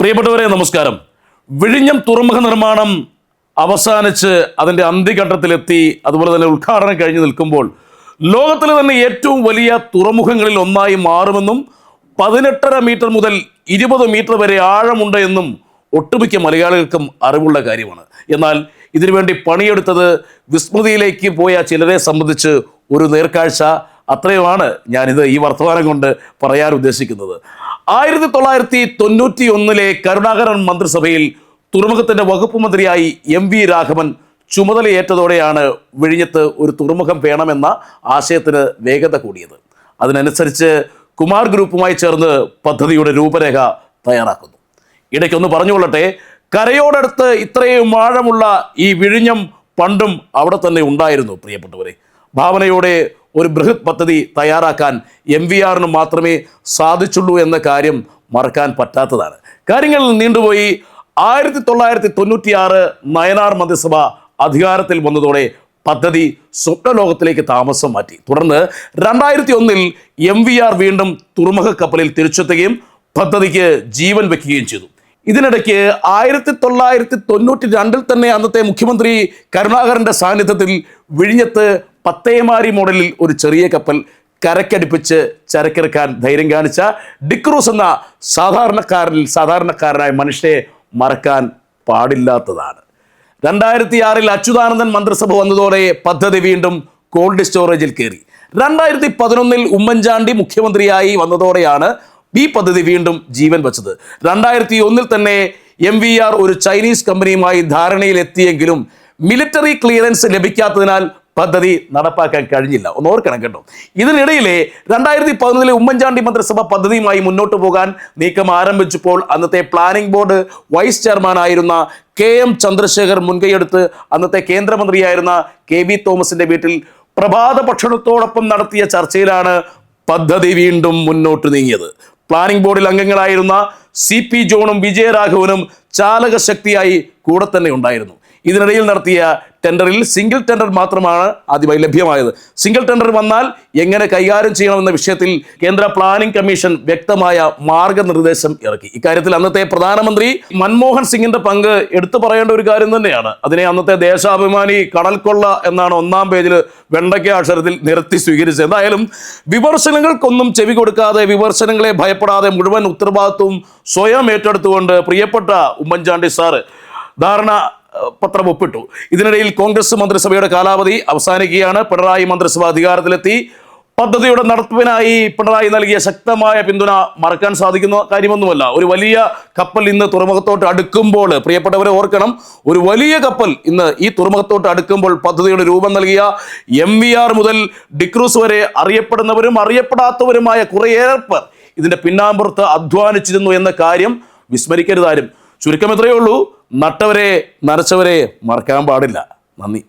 പ്രിയപ്പെട്ടവരെ നമസ്കാരം. വിഴിഞ്ഞം തുറമുഖ നിർമ്മാണം അവസാനിച്ച് അതിന്റെ അന്ത്യഘട്ടത്തിലെത്തി അതുപോലെ തന്നെ ഉദ്ഘാടനം കഴിഞ്ഞ് നിൽക്കുമ്പോൾ ലോകത്തിലെ തന്നെ ഏറ്റവും വലിയ തുറമുഖങ്ങളിൽ ഒന്നായി മാറുമെന്നും പതിനെട്ടര മീറ്റർ മുതൽ ഇരുപത് മീറ്റർ വരെ ആഴമുണ്ട് എന്നും ഒട്ടുമിക്ക മലയാളികൾക്കും അറിവുള്ള കാര്യമാണ്. എന്നാൽ ഇതിനുവേണ്ടി പണിയെടുത്തത് വിസ്മൃതിയിലേക്ക് പോയ ചിലരെ സംബന്ധിച്ച് ഒരു നേർക്കാഴ്ച. അത്രയുമാണ് ഞാനിത് ഈ വർത്തമാനം കൊണ്ട് പറയാൻ ഉദ്ദേശിക്കുന്നത്. ആയിരത്തി തൊള്ളായിരത്തി തൊണ്ണൂറ്റി ഒന്നിലെ കരുണാകരൻ മന്ത്രിസഭയിൽ തുറമുഖത്തിന്റെ വകുപ്പ് മന്ത്രിയായി എം വി രാഘവൻ ചുമതലയേറ്റതോടെയാണ് വിഴിഞ്ഞത്ത് ഒരു തുറമുഖം വേണമെന്ന ആശയത്തിന് വേഗത കൂടിയത്. അതിനനുസരിച്ച് കുമാർ ഗ്രൂപ്പുമായി ചേർന്ന് പദ്ധതിയുടെ രൂപരേഖ തയ്യാറാക്കുന്നു. ഇടയ്ക്കൊന്ന് പറഞ്ഞുകൊള്ളട്ടെ കരയോടടുത്ത് ഇത്രയും ആഴമുള്ള ഈ വിഴിഞ്ഞം പണ്ടും അവിടെ തന്നെ ഉണ്ടായിരുന്നു പ്രിയപ്പെട്ടവരെ. ഭാവനയോടെ ഒരു ബൃഹത് പദ്ധതി തയ്യാറാക്കാൻ എം വി ആറിന് മാത്രമേ സാധിച്ചുള്ളൂ എന്ന കാര്യം മറക്കാൻ പറ്റാത്തതാണ്. കാര്യങ്ങൾ നീണ്ടുപോയി. ആയിരത്തി തൊള്ളായിരത്തി തൊണ്ണൂറ്റിയാറ് നയനാർ മന്ത്രിസഭ അധികാരത്തിൽ വന്നതോടെ പദ്ധതി സ്വപ്നലോകത്തിലേക്ക് താമസം മാറ്റി. തുടർന്ന് രണ്ടായിരത്തി ഒന്നിൽ എം വി ആർ വീണ്ടും തുറമുഖ കപ്പലിൽ തിരിച്ചെത്തുകയും പദ്ധതിക്ക് ജീവൻ വെക്കുകയും ചെയ്തു. ഇതിനിടയ്ക്ക് ആയിരത്തി തൊള്ളായിരത്തി തൊണ്ണൂറ്റി രണ്ടിൽ തന്നെ അന്നത്തെ മുഖ്യമന്ത്രി കരുണാകരന്റെ സാന്നിധ്യത്തിൽ വിഴിഞ്ഞത്ത് പത്തേമാരി മോഡലിൽ ഒരു ചെറിയ കപ്പൽ കരക്കടിപ്പിച്ച് ചരക്കിറക്കാൻ ധൈര്യം കാണിച്ച ഡിക്രൂസ് എന്ന സാധാരണക്കാരിൽ സാധാരണക്കാരനായ മനുഷ്യനെ മറക്കാൻ പാടില്ലാത്തതാണ്. രണ്ടായിരത്തി ആറിൽ അച്യുതാനന്ദൻ മന്ത്രിസഭ വന്നതോടെ പദ്ധതി വീണ്ടും കോൾഡ് സ്റ്റോറേജിൽ കയറി. രണ്ടായിരത്തി പതിനൊന്നിൽ ഉമ്മൻചാണ്ടി മുഖ്യമന്ത്രിയായി വന്നതോടെയാണ് ഈ പദ്ധതി വീണ്ടും ജീവൻ വച്ചത്. രണ്ടായിരത്തി ഒന്നിൽ തന്നെ എം വി ആർ ഒരു ചൈനീസ് കമ്പനിയുമായി ധാരണയിലെത്തിയെങ്കിലും മിലിറ്ററി ക്ലിയറൻസ് ലഭിക്കാത്തതിനാൽ പദ്ധതി നടപ്പാക്കാൻ കഴിഞ്ഞില്ല. ഒന്ന് ഓർക്കണം കേട്ടോ. ഇതിനിടയിലെ രണ്ടായിരത്തി പതിനൊന്നിലെ ഉമ്മൻചാണ്ടി മന്ത്രിസഭ പദ്ധതിയുമായി മുന്നോട്ട് പോകാൻ നീക്കം ആരംഭിച്ചപ്പോൾ അന്നത്തെ പ്ലാനിംഗ് ബോർഡ് വൈസ് ചെയർമാനായിരുന്ന കെ എം ചന്ദ്രശേഖർ മുൻകൈയെടുത്ത് അന്നത്തെ കേന്ദ്രമന്ത്രിയായിരുന്ന കെ വി തോമസിന്റെ വീട്ടിൽ പ്രഭാത ഭക്ഷണത്തോടൊപ്പം നടത്തിയ ചർച്ചയിലാണ് പദ്ധതി വീണ്ടും മുന്നോട്ട് നീങ്ങിയത്. പ്ലാനിംഗ് ബോർഡിൽ അംഗങ്ങളായിരുന്ന സി പി ജോണും വിജയരാഘവനും ചാലകശക്തിയായി കൂടെ തന്നെ ഉണ്ടായിരുന്നു. ഇതിനിടയിൽ നടത്തിയ ടെൻഡറിൽ സിംഗിൾ ടെൻഡർ മാത്രമാണ് ആദ്യമായി ലഭ്യമായത്. സിംഗിൾ ടെൻഡർ വന്നാൽ എങ്ങനെ കൈകാര്യം ചെയ്യണമെന്ന വിഷയത്തിൽ കേന്ദ്ര പ്ലാനിംഗ് കമ്മീഷൻ വ്യക്തമായ മാർഗനിർദ്ദേശം ഇറക്കി. ഇക്കാര്യത്തിൽ അന്നത്തെ പ്രധാനമന്ത്രി മൻമോഹൻ സിംഗിന്റെ പങ്ക് എടുത്തു പറയേണ്ട ഒരു കാര്യം തന്നെയാണ്. അതിനെ അന്നത്തെ ദേശാഭിമാനി കടൽക്കൊള്ള എന്നാണ് ഒന്നാം പേജിൽ വെണ്ടയ്ക്ക അക്ഷരത്തിൽ നിരത്തി സ്വീകരിച്ചത്. എന്തായാലും വിമർശനങ്ങൾക്കൊന്നും ചെവി കൊടുക്കാതെ വിമർശനങ്ങളെ ഭയപ്പെടാതെ മുഴുവൻ ഉത്തരവാദിത്വവും സ്വയം ഏറ്റെടുത്തുകൊണ്ട് പ്രിയപ്പെട്ട ഉമ്മൻചാണ്ടി സാറ് ധാരണ പത്രം ഒപ്പിട്ടു. ഇതിനിടയിൽ കോൺഗ്രസ് മന്ത്രിസഭയുടെ കാലാവധി അവസാനിക്കുകയാണ്. പിണറായി മന്ത്രിസഭ അധികാരത്തിലെത്തി. പദ്ധതിയുടെ നടത്തിപ്പിനായി പിണറായി നൽകിയ ശക്തമായ പിന്തുണ മറക്കാൻ സാധിക്കുന്ന കാര്യമൊന്നുമല്ല. ഒരു വലിയ കപ്പൽ ഇന്ന് തുറമുഖത്തോട്ട് അടുക്കുമ്പോൾ പ്രിയപ്പെട്ടവരെ ഓർക്കണം ഒരു വലിയ കപ്പൽ ഇന്ന് ഈ തുറമുഖത്തോട്ട് അടുക്കുമ്പോൾ പദ്ധതിയുടെ രൂപം നൽകിയ എം വി ആർ മുതൽ ഡിക്രൂസ് വരെ അറിയപ്പെടുന്നവരും അറിയപ്പെടാത്തവരുമായ കുറേയേറെ പേർ ഇതിന്റെ പിന്നാമ്പുറത്ത് അധ്വാനിച്ചിരുന്നു എന്ന കാര്യം വിസ്മരിക്കരുതാരും. ചുരുക്കം എത്രയേ ഉള്ളൂ. നട്ടവരെ നനച്ചവരെ മറക്കാൻ പാടില്ല. നന്ദി.